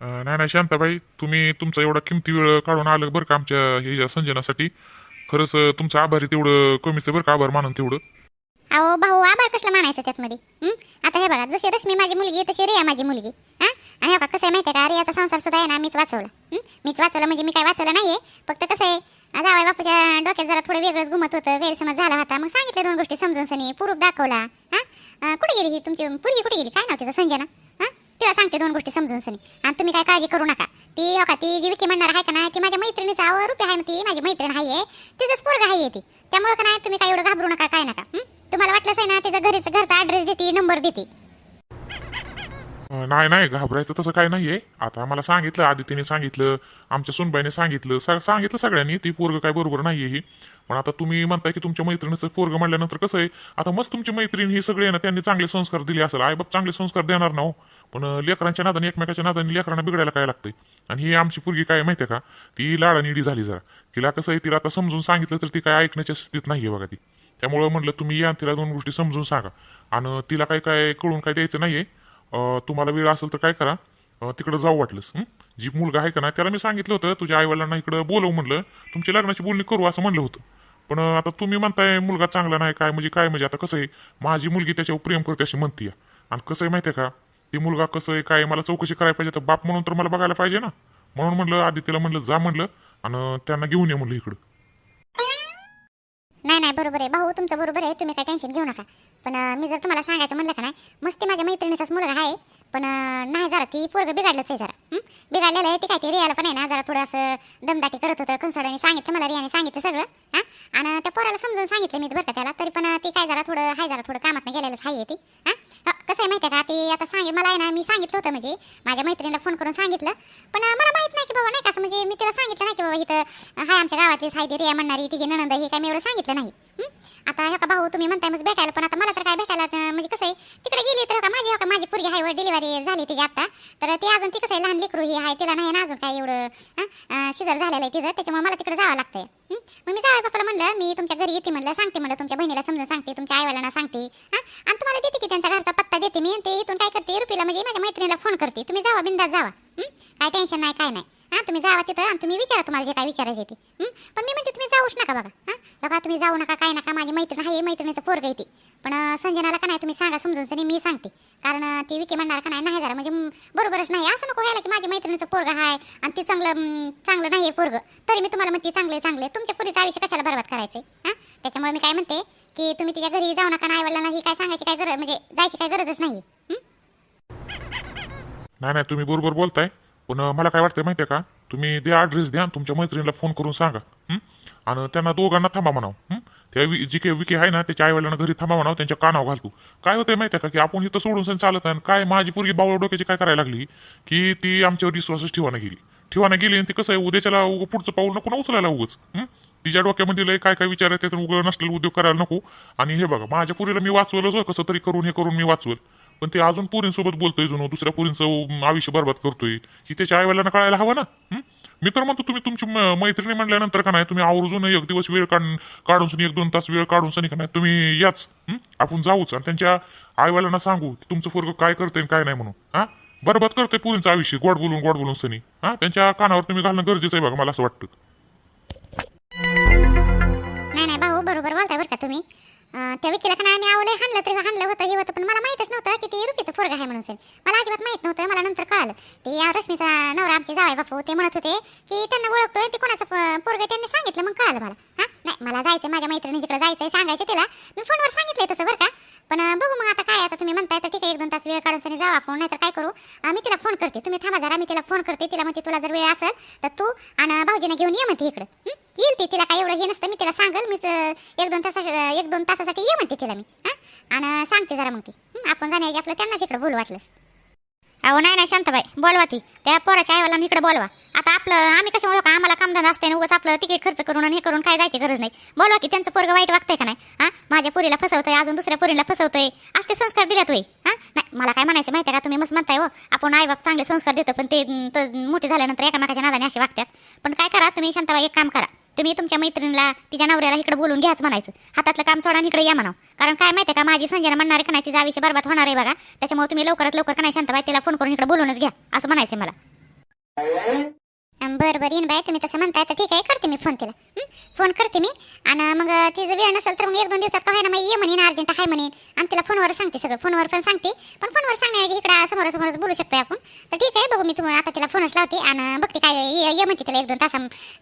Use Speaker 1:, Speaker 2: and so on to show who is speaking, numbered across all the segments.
Speaker 1: अं, नाही नाही शांताबाई तुम्ही तुमचा एवढा किमती वेळ काढून आलं बरं का आमच्या ह्याच्या संजनासाठी. खरंच अं, तुमचं आभारी तेवढं कमीचं बरं का आभार मानून तेवढं.
Speaker 2: अहो भाऊ आभार कसला मानायचा त्यातमध्ये? हं? आता हे बघा जशी रश्मी माझी मुलगी तशी रिया माझी मुलगी. हा? आणि हे बघा कसं आहे माहिती आहे का रियाचा संसार सुद्धा आहे ना मीच वाचवला. हं? मीच वाचवला म्हणजे मी काय वाचवलं नाहीये. फक्त कसं आहे जावाय बापूच्या डोक्यात जरा थोडं वेगळंच घुमत होतं गैरसमज झाला होता. मग सांगितलं दोन गोष्टी समजून सनी पुरूप दाखवला. हा? कुठे गेली ही तुमची पुरगी कुठे गेली? काय नाव तिचं संजना? तिला सांगते दोन गोष्टी समजून सनी. आणि तुम्ही काय काळजी करू नका. ती हो का ती जी विकी म्हणणार आहे का नाही ती माझ्या मैत्रिणीचा अहो रुपये आहे ना ती माझी मैत्रीण आहे तिचंच पोरग आहे ती. त्यामुळे का नाही तुम्ही काय एवढं घाबरू नका काय नका. तुम्हाला वाटलंच आहे ना तिचा घरीच घरचा ऍड्रेस देते नंबर देते.
Speaker 1: नाही नाही घाबरायचं तसं काय नाहीये. आता आम्हाला सांगितलं आदित्यने सांगितलं आमच्या सुनबाईने सांगितलं सा- सांगितलं सगळ्यांनी ती पोरग काय बरोबर नाहीये ही. पण आता तुम्ही म्हणताय की तुमच्या मैत्रिणीचं पोरग म्हणल्यानंतर कसं आहे? आता मस्त तुमची मैत्रीण ही सगळे आहे ना त्यांनी चांगले संस्कार दिले असेल. आई बाप चांगले संस्कार देणार ना हो. पण लेकरांच्या नादाने एकमेकाच्या नादाने लेकरांना बिघडायला काय लागतंय? आणि ही आमची पोरगी काय माहितीये का? ती लाडानिडी झाली जरा. तिला कसं आहे तिला आता समजून सांगितलं तर ती काय ऐकण्याच्या स्थितीत नाहीये बघा ती. त्यामुळं म्हणलं तुम्ही या तिला दोन गोष्टी समजून सांगा. आणि तिला काय काय कळून काय द्यायचं नाहीये. तुम्हाला वेळ असेल तर काय करा. तिकडं जाऊ वाटलंस जी मुलगा आहे का ना त्याला मी सांगितलं होतं तुझ्या आईवडिलांना इकडं बोलवू म्हणलं तुमची लग्नाची बोलणी करू असं म्हणलं होतं. पण आता तुम्ही म्हणताय मुलगा चांगला नाही काय म्हणजे काय म्हणजे आता कसं आहे माझी मुलगी त्याच्यावर प्रेम करते अशी म्हणतीय आणि कसं आहे माहिती आहे का ती मुलगा कसं आहे काय मला चौकशी करायला पाहिजे तर बाप म्हणून तर मला बघायला पाहिजे ना. म्हणून म्हणलं आधी तिला म्हणलं जा म्हणलं आणि त्यांना घेऊन ये म्हणलं इकडं.
Speaker 2: नाही नाही बरोबर आहे. भाऊ तुमचं बरोबर आहे. तुम्ही काय टेन्शन घेऊ नका. पण मी जर तुम्हाला सांगायचं म्हणलं का नाही मस्ती माझ्या मैत्रिणीचाच मुलगा आहे. पण नाही जरा ती पोरगं बिघडलंच आहे जरा. बिघडलेलं आहे ती काय ते रियाला पण आहे ना जरा थोडं असं दमदाटी करत होतं. कंसाडाने सांगितलं मला रियाने सांगितलं सगळं. हां? आणि त्या पोराला समजून सांगितलं मी बरं का त्याला. तरी पण ती काय जरा थोडं हाय जरा थोडं कामात गेलेलंच आहे ती. हां? हा, कसं आहे माहिती आहे का? ती आता सांगितलं मला आहे ना मी सांगितलं होतं म्हणजे माझ्या मैत्रिणीला फोन करून सांगितलं. पण अं, मला माहीत नाही की बाबा नाही का असं म्हणजे मी तिला सांगितलं नाही की बाबा इथं हाय आमच्या गावातलीच हाय ती रिया म्हणणारी तिची नणंद आहे, हे काय मी एवढं सांगितलं नाही. हं? आता हे का भाऊ तुम्ही म्हणताय मग भेटायला पण आता मला तर काय भेटायला अं, म्हणजे कसं आहे तिकडे गेली तर हो का माझी हो का माझी पुरगी आहे डिलिव्हरी झाली तिची आता. तर ती अजून ती कसं आहे लहान लेकरू ही आहे तिला नाही ना अजून काय एवढं शिजर झालेलं आहे तिचं त्याच्यामुळे मला तिकडे जावं लागतंय. मग मी जावं बापाला म्हणलं मी तुमच्या घरी येते म्हणलं सांगते म्हणलं तुमच्या बहिणीला समजून सांगते तुमच्या आईवालांना सांगते हा? आणि तुम्हाला देते की त्यांचा घरचा पत्ता देते मी ते इथून काय करते रुपीला म्हणजे माझ्या मैत्रिणीला फोन करते. तुम्ही जावा बिंदात जावा. काय टेन्शन नाही काय नाही. हां तुम्ही जावा तिथं आणि तुम्ही विचारा तुम्हाला जे काय विचारायचे ते. पण मी म्हणते तुम्ही जाऊच नका बघा. हां? बघा तुम्ही जाऊ नका काय नका माझी मैत्रीण आहे मैत्रिणीचं पोरग येते पण संजनाला का नाही तुम्ही सांगा समजून सनी मी सांगते. कारण ती विके म्हणणार का नाही नाही जरा म्हणजे बरोबरच नाही. असं नको व्हायला की माझ्या मैत्रिणीचं पोरग आहे आणि ती चांगलं चांगलं नाही आहे पोरग. तरी मी तुम्हाला म्हणते चांगले चांगले. तुमच्या पुरीचं आयुष्य कशाला बरबाद करायचं हां? त्याच्यामुळे मी काय म्हणते की तुम्ही तिच्या घरी जाऊ नका नाही वडिलांना ही काय सांगायची काय गरज म्हणजे जायची काय गरजच नाही
Speaker 1: नाही नाही तुम्ही बरोबर बोलताय. पण मला काय वाटतं माहितीये का? तुम्ही द्या ॲड्रेस द्या तुमच्या मैत्रिणीला फोन करून सांगा हं? आणि त्यांना दोघांना थांबा म्हणाव हं? त्या वि- जी काही विके आहे ना त्याच्या आईवडिलांना घरी थांबा म्हणाव त्यांच्या कानावर घालतो. काय होतंय माहितीये का? की आपण इथं सोडून सण चालत आहे आणि काय माझी पोरगी बावळ डोक्याची काय करायला लागली? की ती आमच्यावर विश्वासच ठेवाना गेली. ठेवाना गेली आणि ती कसं आहे उद्याच्याला उगं पुढचं पाऊल नको ना उचलायला उगच तिच्या डोक्यामध्ये लय काय काय विचार आहे त्यातून उगं नसलेला उद्योग करायला नको. आणि हे बघा माझ्या पुरीला मी वाचवलंच कसं तरी करून हे करून मी वाचवल. पण ते अजून पोरींसोबत बोलतोय जुनो दुसऱ्या पोरींचं आयुष्य बरबाद करतोय. ही त्याच्या आईवडिलांना कळायला हवं ना? हं? मी तर म्हणतो तुम्ही तुमची म- मैत्रिणी म्हणल्यानंतर का नाही तुम्ही आवर्जून एक दिवस वेळ काढून काढून सनी एक दोन तास वेळ काढून सनी का नाही तुम्ही याच हं? आपण जाऊच आणि त्यांच्या आईवडिलांना सांगू की तुमचं पोरग काय करतंय आणि काय नाही म्हणून. हा? बरबाद करतोय पोरींचं आयुष्य गोड बोलून गोड बोलून सनी. हा? त्यांच्या कानावर तुम्ही घालणं गरजेचं आहे बघा मला असं वाटतं.
Speaker 2: नाही नाही भाऊ बरोबर बोलताय बरं का तुम्ही. त्या विकीला का नाही आम्ही आवले हाणलं तरी हाणलं होतं हे होतं पण मला माहितच नव्हतं की ते रुपीचं पोरग आहे म्हणून मला अजिबात माहीत नव्हतं मला नंतर कळालं. ते या रश्मीचा नवरा आमचे जावाय बापू ते म्हणत होते की त्यांना ओळखतोय ते कोणाचं पोरग त्यांनी सांगितलं मग कळालं मला. हा? नाही मला जायचं माझ्या मैत्रिणीकडे जायचंय सांगायचं तिला. मी फोनवर सांगितलंय तसं बरं का. पण बघू मग आता काय आता तुम्ही म्हणताय तर ठीक आहे एक दोन तास वेळ काढून सनी जावा फोन नाहीतर काय करू? मी तिला फोन करते. तुम्ही थांबा जरा मी तिला फोन करते. तिला म्हणते तुला जर वेळ असेल तर तू आणि भाऊजीने घेऊन ये म्हणते इकडं. येईल ती तिला काय एवढं हे नसतं. मी तिला सांगेल मी एक दोन तासा एक दोन तासासाठी ये म्हणते तिला मी. हां आणि सांगते जरा मग ती. आपण जाण्याची आपलं त्यांनाच इकडे बोल वाटलंस. अहो नाही नाही शांताबाई बोलवा ती. त्या पोराच्या आईवाला इकडे बोलवा. आता आपलं आम्ही कसं ओळखा आम्हाला कामधंदा असते उगाच आपलं तिकीट खर्च करून आणि हे करून काय जायची गरज नाही. बोलवा की त्यांचं पोरग वाईट वागतंय का नाही? हा? माझ्या पुरीला फसवतोय अजून दुसऱ्या पुरीला फसवतोय. असते संस्कार दिल्यात होय हा? नाही मला काय म्हणायचं माहिती आहे का? तुम्ही मस्त म्हणताय हो. आपण आई बाप चांगले संस्कार देतो पण ते मोठे झाल्यानंतर एकामेकाच्या नादाने असे वागतात. पण काय करा तुम्ही शांताबाई एक काम करा. तुम्ही तुमच्या मैत्रिणीला तिच्या नवऱ्याला इकडे बोलून घ्याच म्हणायचं. हातातलं काम सोडा इकडे या म्हणाव. कारण काय माहिती का माझी संजना म्हणणार आहे का नाही तिचा आयुष्य बरबाद होणार आहे बघा. त्याच्यामुळे तुम्ही लवकरात लवकर का नाही शांताबाई तिला फोन करून इकडे बोलूनच घ्या असं म्हणायचं मला. बरं बरं येईन बाय तुम्ही तसं म्हणताय तर ठीक आहे करते मी फोन तिला. फोन करते मी. आणि मग तिचं वेळ नसेल तर मग एक दोन दिवसात का होईना मग ये म्हणेन अर्जंट आहे म्हणेन आणि तिला फोनवर सांगते सगळं फोनवर पण सांगते. पण फोनवर सांगण्याऐवजी इकडे समोरासमोरच बोलू शकतोय आपण. तर ठीक आहे बघू मी तुम्हाला आता तिला फोनच लावते आणि बघते काय ये म्हणते तिला एक दोन तासा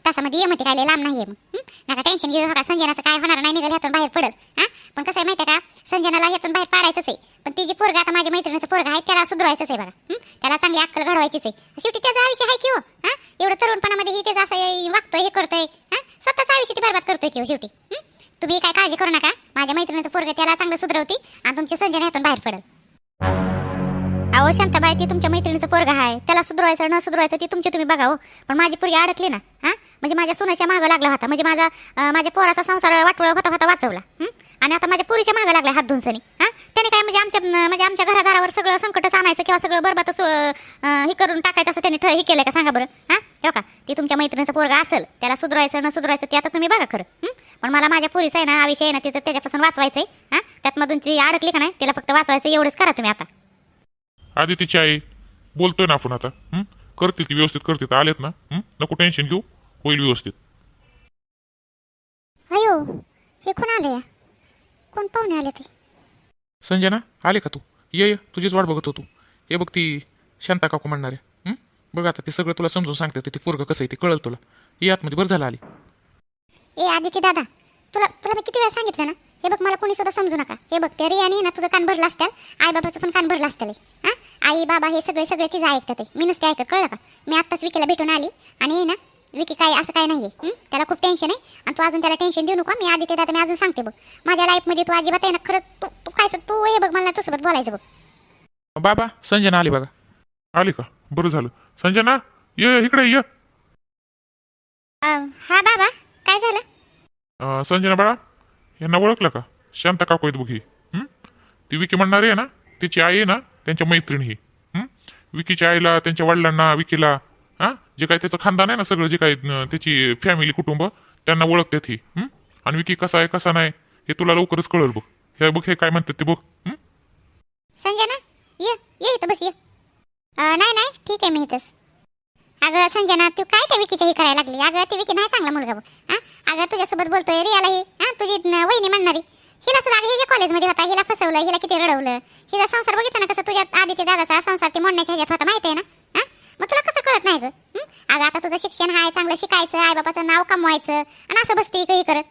Speaker 2: तासामध्ये ये म्हणते काय लांब नाही आहे मग नका टेन्शन घेऊ हो का? संजनाचं काय होणार नाही निघाल ह्यातून बाहेर पडेल. हां? पण कसं आहे माहिती आहे का? संजनाला ह्यातून बाहेर पाडायचंच आहे. पण ती जी पोरगा आता माझ्या मैत्रिणीचं पोरगा आहे त्याला सुधरवायचंच आहे बघा. त्याला चांगली अक्कल घडवायचीच आहे. शेवटी त्याचा आयुष्य आहे की हो? हां? एवढं तरुणपणामध्ये ही त्याचं असं वागतोय हे करतोय स्वतःच आयुष्य ती बरबाद करतोय की हो शेवटी तुम्ही काय काळजी करू नका. माझ्या मैत्रिणीचं पोरग त्याला चांगलं सुधरवती आणि तुमची संजय ह्यातून बाहेर पडेल. अहो शांताबाई ती तुमच्या मैत्रिणीचं पोरगा आहे त्याला सुधरवायचं न सुधरवायचं ती तुमची तुम्ही बघा हो. पण माझी पोरगी अडकली ना हा? म्हणजे माझ्या सुनाच्या मागं लागला होता. म्हणजे माझा माझ्या पोराचा संसार वाटोळा होता होता वाचवला आणि आता माझ्या पुरीच्या मागं लागला हात धुनसनी हा? त्याने काय म्हणजे आमच्या म्हणजे आमच्या घरादारावर सगळं संकटच आणायचं किंवा सगळं बरबाद हे करून टाकायचं असं त्याने ठ- हे केलं का? सांगा बरं. हा? हो का ती तुमच्या मैत्रिणीचं पोरगा असेल त्याला सुधरवायचं न सुधरवायचं ते आता तुम्ही बघा खरं. हं? पण मला माझ्या पुरीचं आहे ना हा विषय आहे ना तिचं त्याच्यापासून वाचवायचंय. हा? त्यात मधून ती अडकली का नाही तिला फक्त वाचवायचं एवढंच करा तुम्ही आता.
Speaker 1: आदितीची आई बोलतोय ना आपण आता. हं? करतील ती व्यवस्थित करतील आलेत ना? हं? नको टेन्शन घेऊ. होईल व्यवस्थित.
Speaker 2: अयो हे कोण आले कोण पाहुणे आले ते
Speaker 3: संजना आले का तू? ये ये तुझीच वाट बघत होतो. हे बघ ती शांता काकू म्हणणार. आहे? बघ आता ते सगळं तुला समजून सांगते ते पोरगं कसं आहे ते कळलं तुला. ये आतमध्ये बरं झालं आली.
Speaker 2: ए आदिती दादा तुला तुला मी किती वेळा सांगितलं ना? हे बघ मला कोणी सुद्धा समजू नका. हे बघ त्या रियाने ना तुझं कान भरलं असत्याल आई बाबाचं पण कान भरलं असतं हा आई बाबा हे सगळे सगळे तिचं ऐकतात. मी नसते ऐकत कळलं का? मी आत्ताच विकीला भेटून आली आणि ना विकी काय असं काय नाहीये. हं? त्याला खूप टेन्शन आहे. आणि तू अजून त्याला टेन्शन देऊ नको. मी आदित्य दादा मी अजून सांगते बघ. माझ्या लाईफमध्ये तू अजिबात आहे ना खरं तू तू काय सु- तू हे बघ मला तुझ्यासोबत बोलायचं बघ.
Speaker 3: बाबा संजना आली बघा.
Speaker 1: आली का? बरं झालं. संजना ये इकडे ये.
Speaker 2: हा बाबा काय झालं?
Speaker 1: अं, संजना बाळा यांना ओळखलं का? शांता काकू आहेत बघ? ती विकी म्हणणारी आहे ना तिची आई आहे ना त्यांच्या मैत्रीण ही. हं? विकीच्या आईला त्यांच्या वडिलांना विकीला. हा? जे काय त्याचं खानदान आहे ना सगळं जे काय त्याची फॅमिली कुटुंब त्यांना ओळखतात ही आणि विकी कसा आहे कसा नाही हे तुला लवकरच कळेल बघ. हे बघ हे काय म्हणतात ते बघ हं?
Speaker 2: संजना ये ये इथं बस ये. नाही नाही ठीक आहे मी इथंच. अगं संजना तू काय त्या विकीच्या हे करायला लागली? अगं ती विकी नाही चांगला मुलगा बघ हा? अगं तुझ्यासोबत बोलतोय रियाला ही हा? तुझी वहिनी म्हणणारी. हिला सुद्धा अगं हिच्या कॉलेजमध्ये होता हिला फसवलं हिला किती रडवलं. हिचा संसार बघितला ना कसं तुझ्या आदित्य दादाचा संसार ती मोडण्याच्या ह्याच्यात होता माहिती आहे ना हा मग तुला कसं कळत नाही गं हं? अगं आता तुझं शिक्षण आहे चांगलं शिकायचं आई बापाचं नाव कमवायचं आणि असं बसते काही करत.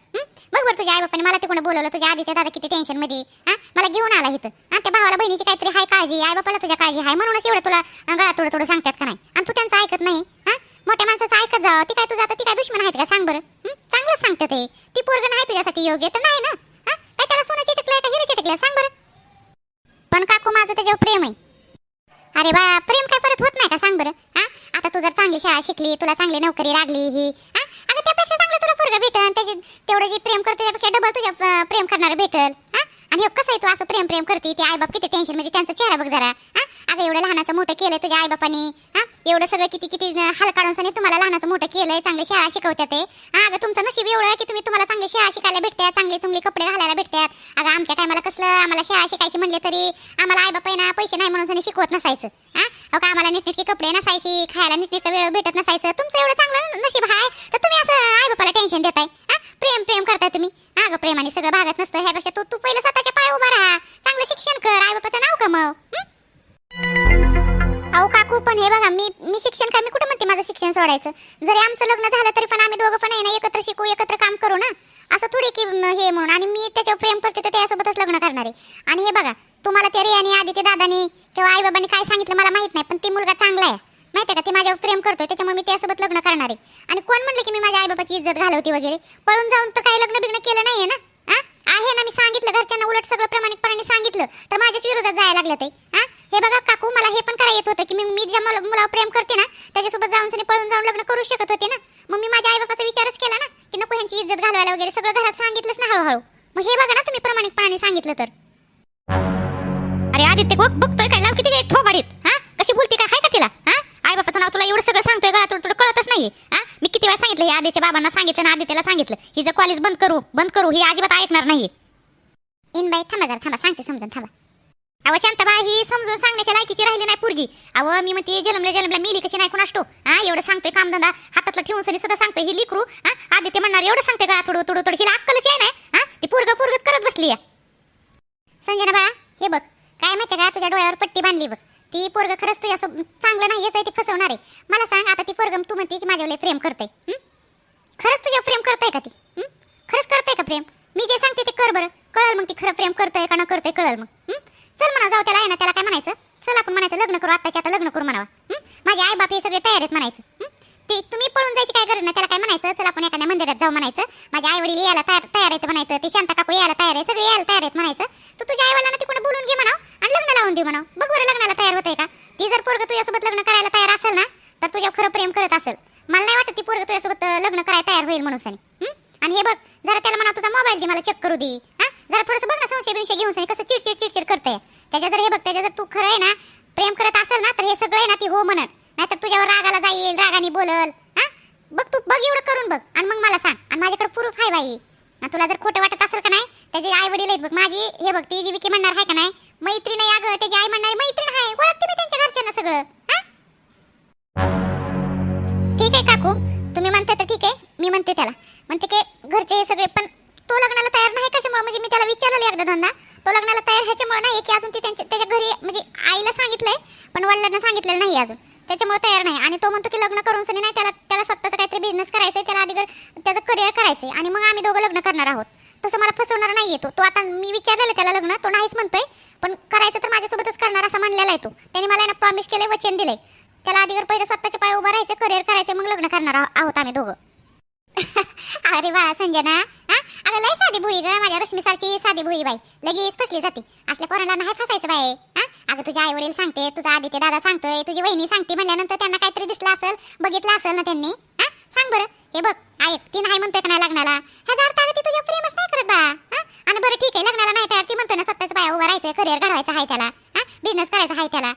Speaker 2: बघ बरं तुझ्या आई बापाने मला तिकडे बोलवलं तुझ्या आदित्य दादा किती टेन्शनमध्ये. हा? मला घेऊन आला इथं. हा? त्या भावाला बहिणीची काहीतरी हाय काळजी आई बापाला तुझ्या काळजी आहे म्हणूनच एवढं तुला गळा थोडं थोडं सांगतात का नाही? आणि तू त्यांचं ऐकत नाही. हा? मोठ्या माणसाचं ऐकत जावं ती काय तुझं ती काय दुश्मन आहेत का? सांग बरं. चांगलंच सांगतात ते. ती पोरग नाही तुझ्यासाठी योग्य तर नाही ना? हा? काय त्याला सोनं चिटकलंय का हिरे चिटकलंय? सांग बरं. पण काकू माझं त्याच्यावर प्रेम आहे. अरे बाळा प्रेम काय परत होत नाही का? सांग बरं. आता तू जर चांगली शाळा शिकली तुला चांगली नोकरी लागली ही अगं त्यापेक्षा चांगलं तुला पोरगा भेटल त्याची तेवढं जे प्रेम करते त्यापेक्षा डबल तुझ्या प्रेम करणार भेटल हा? आणि हे कसं आहे तू असं प्रेम प्रेम करते? ते आई बाप किती टेन्शन म्हणजे त्यांचा चेहरा बघ जरा अगं एवढं लहानाचं मोठं केलं तुझ्या आईबापाने एवढं सगळं किती किती अं, हाल काढून तुम्हाला लहानाचं मोठं केलंय चांगली शाळा शिकवतात ते. अगं तुमचं नशीब एवढं आहे की तुम्ही तुम्हाला चांगली शाळा शिकायला भेटतात चांगले चांगले कपडे घालायला भेटतात अगं आमच्या टायमाला कसलं आम्हाला शाळा शिकायची म्हणले तरी आम्हाला आई बापा ना पैसे नाही म्हणून शिकवत नसायचं. हा? का आम्हाला नीटनेटके कपडे नसायची खायला नीटनेटकं वेळ भेटत नसायचं. तुमचं एवढं चांगलं नशीब आहे तर तुम्ही असं आई बापाला टेन्शन देताय. हा? प्रेम प्रेम करताय तुम्ही. अगं प्रेमाने सगळं भागत नसतं ह्यापेक्षा तू तू पहिलं स्वतःच्या पाय उभा राहा. चांगलं शिक्षण कर आई बापाचं नाव कमव. हं? अहो काकू पण हे बघा मी मी शिक्षण काय मी कुठे म्हणते माझं शिक्षण सोडायचं? जरी आमचं लग्न झालं तरी पण आम्ही दोघं पण आहे ना एकत्र शिकू एकत्र काम करू ना? असं थोडी की हे म्हणून. आणि मी त्याच्यावर प्रेम करते तर त्यासोबतच लग्न करणार. आहे आणि हे बघा तुम्हाला त्या रियाने आदित्य दादानी किंवा आई बाबांनी काय सांगितलं मला माहीत नाही पण ती मुलगा चांगला आहे. माहिती आहे का? ती माझ्यावर प्रेम करतोय त्याच्यामुळे मी त्यासोबत लग्न करणार. आहे आणि कोण म्हणलं की मी माझ्या आई बाबाची इज्जत घालवते वगैरे? पळून जाऊन तर काही लग्न बिग्न केलं नाही आहे ना? आहे ना मी सांगितलं घरच्यांना उलट सगळं प्रामाणिकपणाने सांगितलं तर माझ्याच विरोधात जायला लागलं ते. हा? हे बघा काकू मला हे पण करायला येत होतं की मी मी ज्या मुला- मुलावर प्रेम करते ना त्याच्यासोबत जाऊन सनी पळून जाऊन लग्न करू शकत होते ना. मग मी माझ्या आई बाबाचा विचारच केला ना की नको ह्यांची इज्जत घालवायला वगैरे सगळं घरात सांगितलंच ना हळूहळू. मग हे बघा ना तुम्ही प्रामाणिकपणाने सांगितलं तर. अरे आदित्य बघ बघतोय काय? लाव किती एक थोबाडीत हा? कशी बोलते काय? हाय का तिला? हा? आई बापाचं नाव तुला एवढं सगळं सांगतोय गळा तुला थोडं कळतच नाही हा मी किती वेळा सांगितलं हे आदित्य बाबांना सांगितलं ना आदित्यला सांगितलं. हिचं कॉलेज बंद करू बंद करू ही अजिबात ऐकणार नाहीये. इन बाई थांबा जरा थांबा सांगते समजून थांबा. अहो शांताबा ही समजून सांगण्याच्या लायकीची राहिली नाही पोरगी. अहो मी म्हणते जलमल्या जलमल्या मिली कशी नाही कोणाष्टो हा हा एवढं सांगतोय कामधंदा हातातला ठेवून सरी सुद्धा सांगतोय ही लिकरू. हा आदित्य ते म्हणणार एवढं सांगते गळा थोडं थोडं थोडं हिला अक्कलच आहे ना हा ती पोरग पुरगत करत बसली संजना बाळा हे बघ काय माहितीये का तुझ्या डोळ्यावर पट्टी बांधली बघ. ती पोरग खरंच तुझ्या चांगलं नाही आहे ती फसवणार आहे. मला सांग आता ती पोरग तू म्हणते की माझ्यावर प्रेम करते खरंच तुझ्या प्रेम करताय का ती? खरंच करताय का प्रेम? मी जे सांगते ते कर बरं. कळल मग ती खरं प्रेम करताय का न करताय कळल मग. चल म्हणा जाऊ त्याला आहे ना त्याला काय म्हणायचं? चल आपण म्हणायचं लग्न करू आत्ताच्या आता लग्न करू म्हणावा. माझे आई बाप हे सगळे तयार आहेत म्हणायचं. ते तुम्ही पळून जायची काय गरज नाही त्याला काय म्हणायचं? चल आपण एखाद्या मंदिरात जाऊ म्हणायचं. माझे आई वडील यायला तयार तयार आहेत म्हणायचं. ते शांता काकू यायला तयार आहेत म्हणायचं तू तुझ्या आई वडिलांना तिकडे बोलून घे म्हणाव आणि लग्न लावून दे म्हणाव बघ बरं लग्नाला तयार होते का ती जर पोरग तुझ्यासोबत लग्न करायला तयार असेल ना तर तुझ्या खरं प्रेम करत असेल मला नाही वाटत ती पोरग तुझ्यासोबत अं, लग्न करायला तयार होईल म्हणून सनी हं? आणि हे बघ जरा त्याला म्हणा तुझा मोबाईल दे मला चेक करू दे हा जरा थोडंसं बघ ना संशय बिंशय घेऊन सनी कसं चिडचिड चिडचिड करतंय त्याच्या जर हे बघ त्याच्या जर तू खरं आहे ना प्रेम करत असेल ना तर हे सगळं आहे ना ती हो म्हणत नाहीतर तुझ्यावर रागाला जाईल रागाने बोलल हा बघ तू बघ एवढं करून बघ आणि मग मला सांग आणि माझ्याकडे प्रूफ आहे बाई आणि तुला जर खोटं वाटत असेल का नाही त्याचे आई वडील आहेत बघ माझी हे बघ ती जी विकी म्हणणार आहे का नाही मैत्रीण आहे अगं त्याची आई म्हणणार मैत्रीण आहे ओळखते मी त्यांच्या घरच्यांना सगळं हा ठीक आहे काकू तुम्ही म्हणता तर ठीक आहे मी म्हणते त्याला. म्हणते की घरचे हे सगळे पण तो लग्नाला तयार नाही कशामुळे? म्हणजे मी त्याला विचारलं एकदा दोनदा. तो लग्नाला तयार ह्याच्यामुळे नाही की अजून ती त्यांच्या त्याच्या घरी म्हणजे आईला सांगितलंय पण वडिलांना सांगितलेलं नाही अजून. त्याच्यामुळे तयार नाही. आणि तो म्हणतो की लग्न करून सनी नाही त्याला त्याला स्वतःचा काहीतरी बिझनेस करायचंय त्याला आधी त्याचं करिअर करायचंय. आणि मग आम्ही दोघं लग्न करणार आहोत. तसं मला फसवणार नाहीये तो. तो आता मी विचारलेलं त्याला लग्न तो नाही म्हणतोय पण करायचं तर माझ्यासोबतच करणार असं म्हणलेला आहे तो त्याने मला ना प्रॉमिस केलंय वचन दिलंय त्याला आधी पहिले स्वतःच्या पाय उभं राहायचं करिअर करायचं मग लग्न करणार आहो- आहोत आम्ही दोघं अरे बाळा संजना हा अगं लय साधी भोळी ग माझ्या रश्मी सारखी साधी भोळी बाई लगेच फसली जाते असल्या पोरांना नाही फसायचं बाई हा अगं तुझे आई वडील सांगते तुझा आदित्य दादा सांगतोय तुझी वहिनी सांगते म्हणल्यानंतर त्यांना काहीतरी दिसलं असेल बघितलं असेल ना त्यांनी? हा? सांग बरं. हे बघ ऐक ती नाही म्हणतोय का नाही लग्नाला? ह्याचा अर्थ अगं ती तुझ्या प्रेमच नाही करत बा हा? आणि बरं ठीक आहे लग्नाला नाही तयार ती म्हणतोय ना स्वतःच बाया उभं राहायचं करिअर घडवायचं आहे त्याला हा? बिझनेस करायचा आहे त्याला.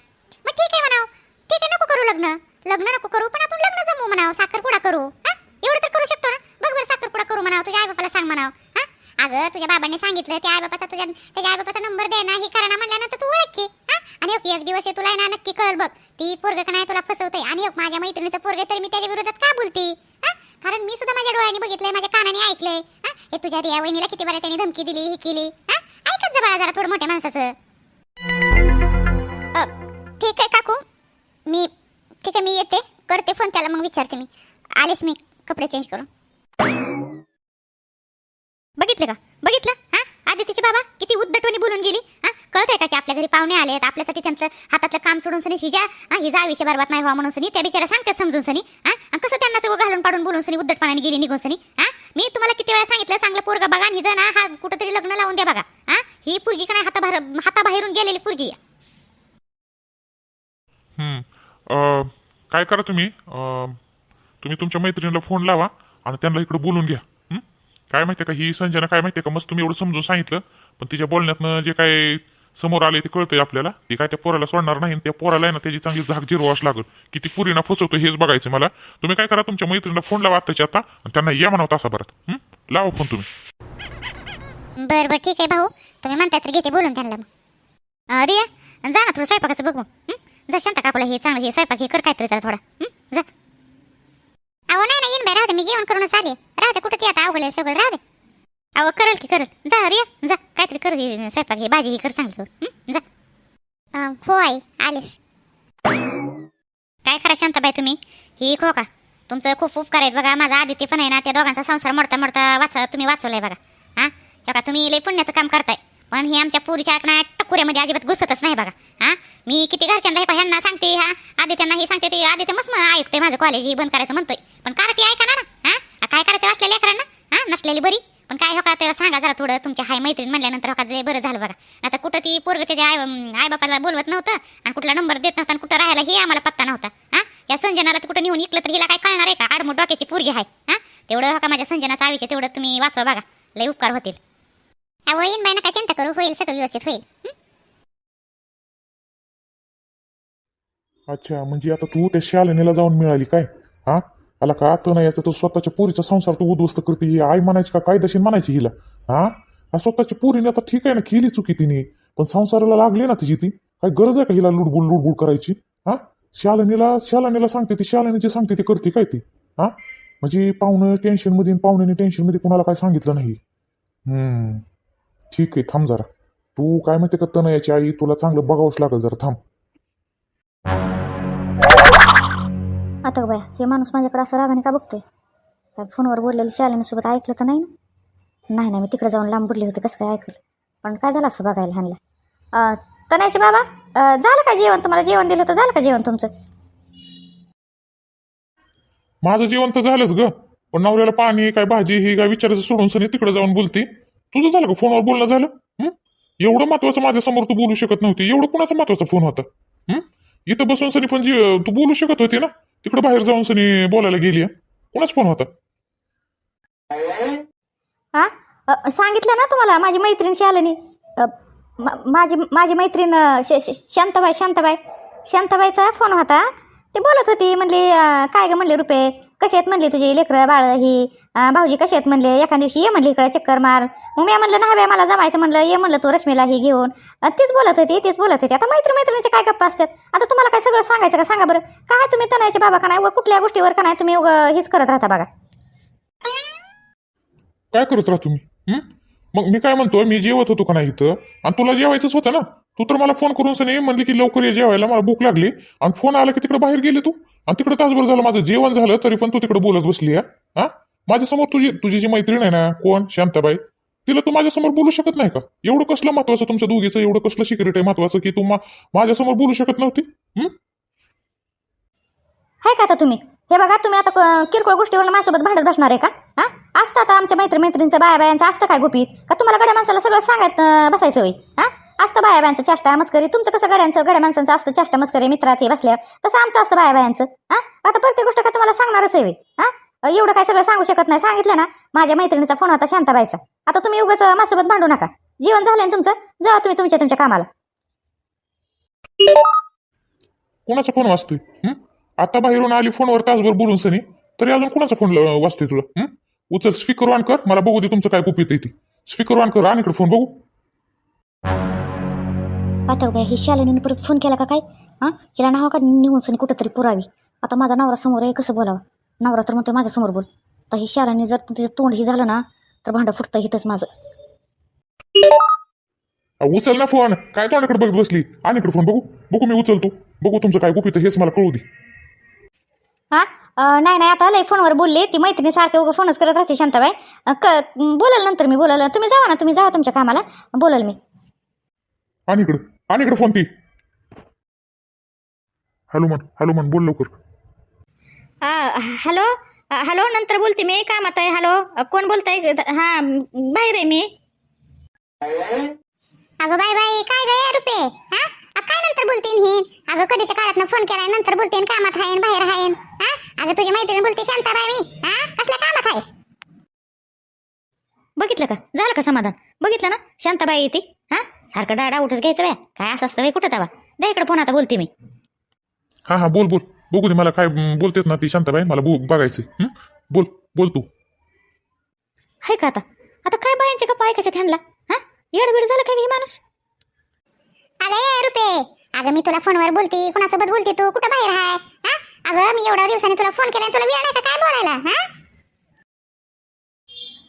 Speaker 2: मग ठीक आहे म्हणाव. ठीक आहे नको करू लग्न. लग्न नको करू पण आपण लग्न जमू म्हणाव. साखरपुडा करू हा? एवढं तर करू शकतो ना. बघ बरं साखरपुडा करू म्हणाव. तुझ्या आई बापाला सांग म्हणाव. अगं तुझ्या बाबांनी सांगितलं त्या आई बाबाचा तुझ्या त्याच्या आई बाबाचा नंबर दे ना ही करा म्हणल्यानंतर तू ओळख की आणि ओके एक दिवस हे तुला ना नक्की कळल बघ. ती पोरग का नाही तुला फसवतंय? आणि एक माझ्या मैत्रिणीचं पोरग तरी मी त्याच्या विरोधात का बोलते? हा? कारण मी सुद्धा माझ्या डोळ्यांनी बघितलंय माझ्या कानाने ऐकलंय. हा? हे तुझ्या रिया वहिनीला किती बऱ्या त्यांनी धमकी दिली हे केली. हा? ऐकत जा बाळा जरा थोडं मोठ्या माणसाचं. ठीक आहे काकू. मी ठीक आहे मी येते. करते फोन त्याला मग विचारते मी. आलेच मी कपडे चेंज करून. बघितलं का बघितलं? हा? आदितीचे बाबा किती उद्धटपणे बोलून गेली. हा? कळतंय का की आपल्या घरी पाहुणे आले आहेत आपल्यासाठी त्यांचं हातातलं काम सोडून सनी हिजा हा हिजा आयुष्य बरबाद नाही व्हा म्हणून सनी त्या बिचारा सांगतात समजून सनी. हा? कसं त्यांना सगळं घालून पाडून बोलून सनी उद्धटपणाने गेली निघून सनी. हा? मी तुम्हाला किती वेळा सांगितलं चांगलं पोरगा बघा आणि हिजा ना हा कुठंतरी लग्न लावून द्या बघा. हा? ही पोरगी का नाही हाताबाहेर हाताबाहेरून गेलेली पोरगी
Speaker 1: काय करा तुम्ही? तुम्ही तुमच्या मैत्रिणीला फोन लावा आणि त्यांना इकडे बोलून घ्या. काय माहितीये का? ही संजना काय माहितीये का? मस्त तुम्ही एवढं समजून सांगितलं. पण तिच्या बोलण्यातनं जे काय समोर आले ते कळतंय आपल्याला. ते काय त्या पोराला सोडणार नाही आणि त्या पोराला आहे ना त्याची चांगली झाक जिरवास लागल. की ती पुरीना फसवतो हेच बघायचं मला. तुम्ही काय करा तुमच्या मैत्रिणीला फोन लावा आत्ताच्या आता आणि त्यांना या म्हणावं तासाभरात. परत लावा फोन तुम्ही.
Speaker 2: बर बर ठीक आहे भाऊ. तुम्ही म्हणताय तर घेते बोलून त्यांना मग. अं, रिया जा ना थोडं स्वयंपाकाचं बघ. मग हं? जा शांत काकूला हे चांगलं हे स्वयंपाक हे कर काहीतरी जरा थोडा. हं? जा. अहो नाही नाही येईन बाहेर राहू मी जेवण करूनच आले. राहू दे कुठं ती आता अवघड आहे सगळं राहू दे अहो करेल की करेल. जा रिया जा. काहीतरी कर हे स्वयंपाक हे भाजी हे कर चांगलं हं? जा. अं, हो आई आलेस. काय करा शांताबाई तुम्ही? ही खो हो का? तुमचं खूप उपकार आहेत बघा. माझा आदित्य पण आहे ना त्या दोघांचा संसार मोडता मोडता वाच तुम्ही वाचवलाय बघा. हा? हे बघा तुम्ही लय पुण्याचं काम करताय. पण हे आमच्या पुरीच्या आकणा टकुऱ्यामध्ये अजिबात घुसतच नाही बघा. हा? मी किती घरच्यांना हे ह्यांना सांगते हा? आदित्यांना हे सांगते ते आदित्य मस्त ऐकतोय माझं कॉलेज हे बंद करायचं म्हणतोय. पण कारटी ऐका ना हा? काय करायचं असलेल्या लेकरांना? हा नसलेली बरी. पण काय हो का त्याला सांगा जरा थोडं. तुमच्या हाय मैत्रीण म्हणल्यानंतर हो का बरं झालं बघा. आता कुठं ती पोरग त्याच्या आई आई बापाला बोलवत नव्हतं आणि कुठला नंबर देत नव्हता आणि कुठं राहायला हे आम्हाला पत्ता नव्हता. हा? या संजनाला कुठं नेऊन इकलं तर हिला काय कळणार आहे का? आडमोड डोक्याची पोरगी आहे हा? तेवढं हो का माझ्या संजनाचं आयुष्य तेवढं तुम्ही वाचवा बघा. लय उपकार होतील. होईल बाई नका चिंता करू? होईल सगळं व्यवस्थित होईल.
Speaker 1: अच्छा म्हणजे आता तू त्या शालिनीला जाऊन मिळाली काय? हा? आला का आता नाही याचा तो स्वतःच्या पुरीचा संसार तू उद्ध्वस्त करते ही आई म्हणायची का कायदेशीर म्हणायची हिला? हा? स्वतःच्या पुरीने आता ठीक आहे ना केली चुकी तिने. पण संसाराला लागली ना तिची ती. काय गरज आहे का हिला लुडबुड लुडबुड करायची? हा? शालनीला शालनीला सांगते ती शालिनीची सांगते ती करते काय ती? हा? म्हणजे पाहुणं टेन्शनमध्ये पाहुण्याने टेन्शनमध्ये कुणाला काय सांगितलं नाही? हम्म. ठीक आहे थांब जरा. तू काय माहिती का तनयाची आई तुला चांगलं बघावंच लागेल जरा थांब.
Speaker 4: आता बाया हे माणूस माझ्याकडे असं रागाने का बघतोय? काय फोनवर बोललेलं शालिनीसोबत ऐकलं तर नाही ना? नाही नाही मी तिकडे जाऊन लांब बोलले होते कसं काय ऐकलं? पण काय झालं असं बघायला ह्यांना? तनायचे बाबा झालं का जेवण? तुम्हाला जेवण दिलं होतं झालं का जेवण तुमचं?
Speaker 1: माझं जेवण तर झालंच ग पण नवऱ्याला पाणी काय भाजी ही काय विचारायचं सोडून सनी तिकडे जाऊन बोलते. तुझं झालं का फोनवर बोलणं झालं? एवढं महत्वाचं माझ्यासमोर तू बोलू शकत नव्हती एवढं कुणाचा महत्त्वाचा फोन होता? इथं बसून सनी पण जी तू बोलू शकत होती ना? तिकडे बाहेर जाऊन सनी बोलायला गेली कोणाच फोन होता?
Speaker 4: हा? अ, सांगितलं ना तुम्हाला माझी मैत्रीण शालिनी. अ, मा- माझी माझी मैत्रीण अ, श- श- शांताबाई शांताबाई. शांताबाईचा फोन होता. ते बोलत होती म्हणली अ, काय ग म्हणले रुपये? कसे आहेत म्हणले तुझे लेकरं बाळ? ही भाऊजी कसे आहेत म्हणले? एखाद्या दिवशी ये म्हणली इकडे चक्कर मार. मग मी म्हणलं ना बाई मला जमायचं म्हणलं. ये म्हणलं तू रश्मीला ही घेऊन. तीच बोलत होती तीच बोलत होती. आता मैत्री मैत्रिणीचे काय गप्पा असतात? आता तुम्हाला काय सगळं सांगायचं का? सांगा बरं. काय तुम्ही तणायचे बाबा का नाही? व कुठल्या गोष्टीवर का नाही तुम्ही हेच करत राहता बघा.
Speaker 1: काय करत राहा तुम्ही? मग मी काय म्हणतो मी जेवत होतो का नाही इथं? आणि तुला जेवायचंच होतं ना? तू तर मला फोन करून सनी म्हणली की लवकर ये जेवायला. मला भूक लागली. आणि फोन आला की तिकडे बाहेर गेली तू? आणि तिकडे तासभर झालं माझं जेवण झालं तरी पण तू तिकडे बोलत बसली आहे. हा? माझ्यासमोर तुझी तुझी जी मैत्रीण आहे ना कोण? शांताबाई तिला तू माझ्यासमोर बोलू शकत नाही का? एवढं कसलं महत्वाचं तुमच्या दोघीचं एवढं कसलं सिक्रेट आहे महत्वाचं की तू माझ्यासमोर बोलू शकत नव्हती?
Speaker 4: हाय का आता तुम्ही? हे बघा तुम्ही आता क- किरकोळ गोष्टीवर माझ्यासोबत भांडत बसणार आहे का? हा? असतं आता आमच्या मैत्री मैत्रिणीचं बाया बायांचं असतं काय गोपीत? का तुम्हाला गड्या माणसाला सगळं सांगायत बसायचं होई असतं बाया बायांचं चेष्टा मस्करी. तुमचं कसं गड्यांचं गड्या माणसांचं असतं चेष्टा मस्करी मित्रात हे बसल्या तसं आमचं असतं बाया बायांचं हा? आता प्रत्येक गोष्ट का तुम्हाला सांगणारच आहे हा? एवढं काय सगळं सांगू शकत नाही. सांगितलं ना माझ्या मैत्रिणीचा फोन होता शांताबाईचा. आता तुम्ही उगाच माझ्यासोबत भांडू नका. जीवन झालं ना तुमचं? जा तुम्ही तुमच्या तुमच्या कामाला.
Speaker 1: कोणाचा फोन वाचतोय आता बाहेरून आली फोनवर तासभर बोलून सनी तरी अजून कोणाचा फोन वाचतोय तुला? उचल स्पीकर ऑन कर. मला बघू दे तुमचं काय गुपित येते स्पीकर ऑन कर. आणि इकडे फोन बघू.
Speaker 4: पाठव काय? ही शालिनीने परत फोन केला का काय? हां? हिला नाव का निघून सनी कुठंतरी पुरावी. आता माझा नवरा समोर आहे कसं बोलावं? नवरा तर म्हणतो माझ्यासमोर बोल. तर ही शालिनी जर तिचं तोंड ही झालं ना तर भांडं फुटतं हिथंच माझं.
Speaker 1: उचल ना फोन काय तोंडाकडे बघत बसली? आणि इकडे फोन बघू. बघू मी उचलतो. बघू तुमचं काय गुपित हेच मला कळू दे.
Speaker 4: हां? अं, नाही नाही आता लय फोनवर बोलले. ती मैत्रिणी सारखे उगं फोनच करत राहते शांताबाई. अं, क बोलाल नंतर मी बोलाल. तुम्ही जावा ना तुम्ही जावा तुमच्या कामाला. बोलाल मी.
Speaker 1: आणि इकडं. आणि इकडे फोन ती. हॅलो मन हॅलो मन बोल लवकर.
Speaker 4: हॅलो हॅलो नंतर बोलते मी कामात आहे हॅलो कोण बोलताय? हां बाहेर आहे मी. अगं बाय बाय काय गं रुपे? हा? अ, काय नंतर बोलतीन ही? अगं कधीच्या काळात फोन केलाय नंतर बोलतीन कामात हायन बाहेर हायन? हा? अगं तुझी मैत्रीण बोलते शांताबाई मी. हा? कसल्या कामात आहे बघितलं का? झालं का समाधान? बघितलं ना? शांताबाई येते. हा सारखं डाडा उठच घ्यायचं बाय काय असं असतं बाई कुठं दावा द्या इकडे फोन आता बोलते मी.
Speaker 1: हा हा बोल बोल. बघू दे मला काय म, बोलतेत ना ती शांताबाई. मला बघ बघायचं हं? बोल बोल तू.
Speaker 4: हाय का आता? आता काय बायांचे का ऐकायच्या ह्यांना? हा? येडबीड झालं काय हे माणूस? अगं ये रुपे. अगं मी तुला फोनवर बोलते. कुणासोबत बोलते तू? कुठं बाहेर हाय? हा? अगं मी एवढ्या दिवसांनी तुला फोन केला तुला वेळ नाही का? काय बोलायला? हा?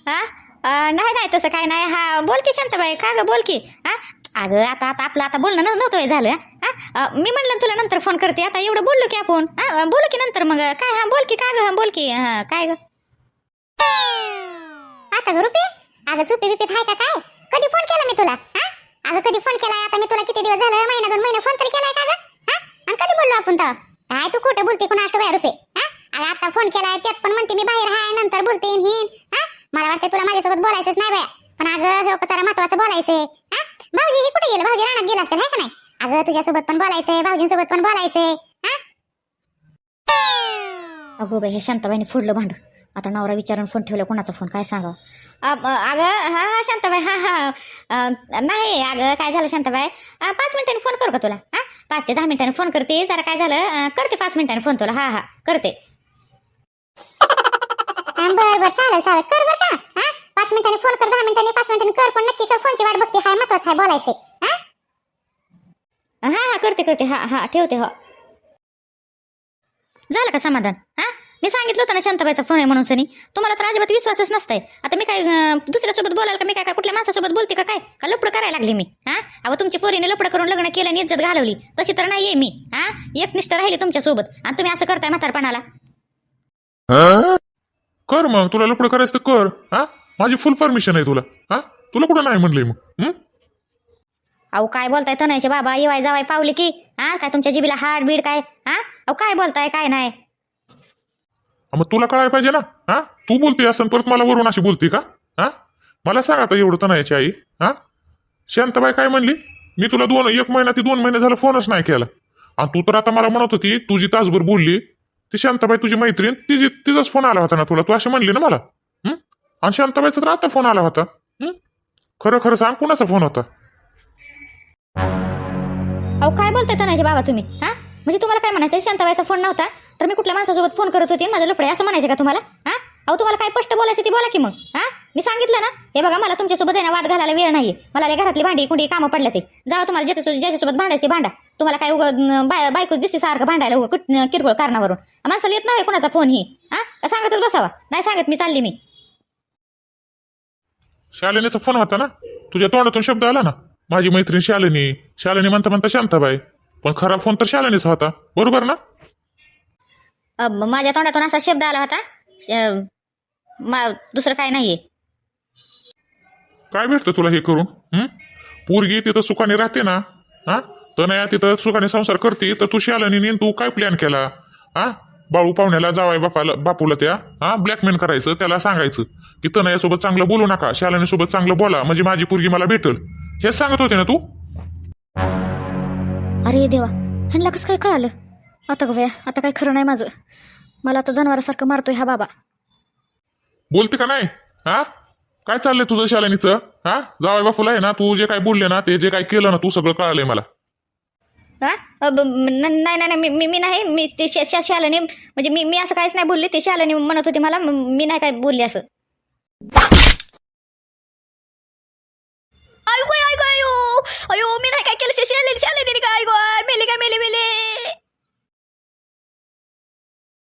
Speaker 4: हा? नाही नाही तसं काय नाही. हा बोल की शांताबाई का ग बोल की. हा? अगं आता आता आपलं आता बोलणं नव्हतं हे झालं. हा? मी म्हणलं तुला नंतर फोन करते. आता एवढं बोललो की आपण. हा? बोलू की नंतर मग. काय हा बोल की का ग बोल की. हा काय ग? आता ग रुपये अगं चुपी बिपीत आहे का काय? कधी फोन केला मी तुला? हा? अगं कधी फोन केलाय आता मी तुला किती दिवस झालं? महिना दोन महिना फोन तरी केलाय का ग? हा? आणि कधी बोललो आपण तर? काय तू कुठे बोलते? कोणा असतो रुपये हा? अगं आता फोन केलाय त्यात पण म्हणते मी बाहेर हाय नंतर बोलते ही हा? मला वाटतं तुला माझ्यासोबत बोलायचंच नाही बाय. पण अगं हे जरा महत्वाचं बोलायचंय. हा? भाऊजी हे कुठे गेलं? भाऊजी रानात गेला असेल हाय का नाही? अगं तुझ्यासोबत पण बोलायचंय भाऊजींसोबत पण बोलायचंय. हा? अगो बाई हे शांताबाईने फोडलं भांड. आता नवरा विचारून फोन ठेवला कोणाचा फोन? काय सांगा अगं हा हा शांताबाई हा हा. नाही अगं काय झालं शांताबाई? पाच मिनिटांनी फोन करू का तुला? हा? पाच ते दहा मिनिटांनी फोन करते. जरा काय झालं? करते पाच मिनिटांनी फोन तुला. हा हा करते. बर बर चालेल चालेल. कर बर का हा? पाच मिनिटांनी फोन कर दहा मिनिटांनी पाच मिनिटांनी कर पण नक्की कर फोनची वाट बघते हाय महत्वाचं आहे बोलायचे हा? हा हा करते करते हा हा ठेवते हो. झालं का समाधान हा? मी सांगितलं होतं ना शांताबाईचा फोन आहे म्हणून सनी. तुम्हाला तर अजिबात विश्वासच नसतंय. आता मी काय अं, दुसऱ्यासोबत बोलायला का मी काय काय कुठल्या माणसासोबत बोलते का काय? का लपडं करायला लागली मी हा? अहो तुमची पोरीने लपडं करून लग्न केलं आणि इज्जत घालवली. तशी तर नाहीये मी हा? एकनिष्ठ राहिली तुमच्यासोबत आणि तुम्ही असं करताय म्हातारपणाला.
Speaker 1: कर मग तुला लपडं करायचं तर कर. हा? माझी फुल परमिशन आहे तुला. हा? तुला कुठं नाही म्हणलंय मग हं?
Speaker 4: अहो काय बोलताय तनयचे बाबा? येवाय जावाय पावले की? हा? काय तुमच्या जिबीला हाड बीड काय? हा? अहो काय बोलताय? काय नाही?
Speaker 1: मग तुला कळायला पाहिजे ना? हा? तू बोलते असं परत मला वरून अशी बोलते का? हा? मला सांग आता एवढं तनायची आई. हा? शांताबाई काय म्हणली? मी तुला दोन एक महिना ती दोन महिने झालं फोनच नाही केला. आणि तू तर आता मला म्हणत होती तुझी तासभर बोलली ती शांताबाई तुझी मैत्रीण तिची तिचाच फोन आला होता ना तुला? तू अशी म्हणली ना मला? हं? आणि शांताबाईचा तर आता फोन आला होता. हं? खरं खरं सांग कुणाचा फोन होता?
Speaker 4: अहो काय बोलताय तनायचे बाबा तुम्ही? हा? म्हणजे तुम्हाला काय म्हणायचं शांताबाईचा फोन नव्हता. तर मी कुठल्या माणसासोबत फोन करत होते आणि माझं लफडे असं म्हणायचं का तुम्हाला? हा? अहो तुम्हाला काय स्पष्ट बोलायचं ती बोला की मग हा? मी सांगितलं ना? हे बघा मला तुमच्यासोबत आहे ना वाद घालायला वेळ नाहीये. मला लय घरातली भांडी कुंडी कामं पडल्या ते जावा तुम्हाला ज्याच्या ज्याच्यासोबत भांडायचं ते भांडा. तुम्हाला काय उग बायको दिसते सारखं भांडायला उगं कुठ किरकोळ कारणावरून. माणसाला येत नाही कोणाचा फोन ही? हा का सांगतच बसावा? नाही सांगत मी चालली मी.
Speaker 1: शालिनीचा फोन होता ना? तुझ्या तोंडातून शब्द आला ना? माझी मैत्रीण शालिनी. शालिनी म्हणता म्हणता शांताबाई. पण खरा फोन तर शालिनीचा होता. बरोबर ना?
Speaker 4: अ, माझ्या तोंडातून असा शब्द आला होता? मा- दुसरं काय नाहीये.
Speaker 1: काय भेटतं तुला हे करून? हं? पोरगी तिथं सुखाने राहते ना? हा? तर नाही तिथं सुखाने संसार करते तर तू शालिनी तू काय प्लॅन केला? हा? बाळू पाहुण्याला जावाय बापाला बापूला त्या हा? ब्लॅकमेल करायचं त्याला सांगायचं की तनयासोबत चांगलं बोलू नका शालिनी सोबत चांगलं बोला म्हणजे माझी पोरगी मला भेटल. हेच सांगत होते ना तू?
Speaker 4: अरे देवा ह्यांना कसं काय कळालं? आता गं बया आता काय खरं नाही माझं. मला तर जनावरासारखं मारतोय हा बाबा.
Speaker 1: बोलते का नाही? हा? काय चाललंय तुझं शालेनीच? हा? जावाय बा आहे ना तू जे काय बोलले ना ते जे काय केलं ना तू सगळं कळालंय मला.
Speaker 4: नाही नाही मी मी- नाही मी ते शा- म्हणजे मी मी असं काहीच नाही बोलले ते शालाने म्हणत होते मला मी नाही काय बोलले असं.
Speaker 5: अयो अयो अयो मी नाही काय केलं शालेने काय गो मेले काय मेले मेले?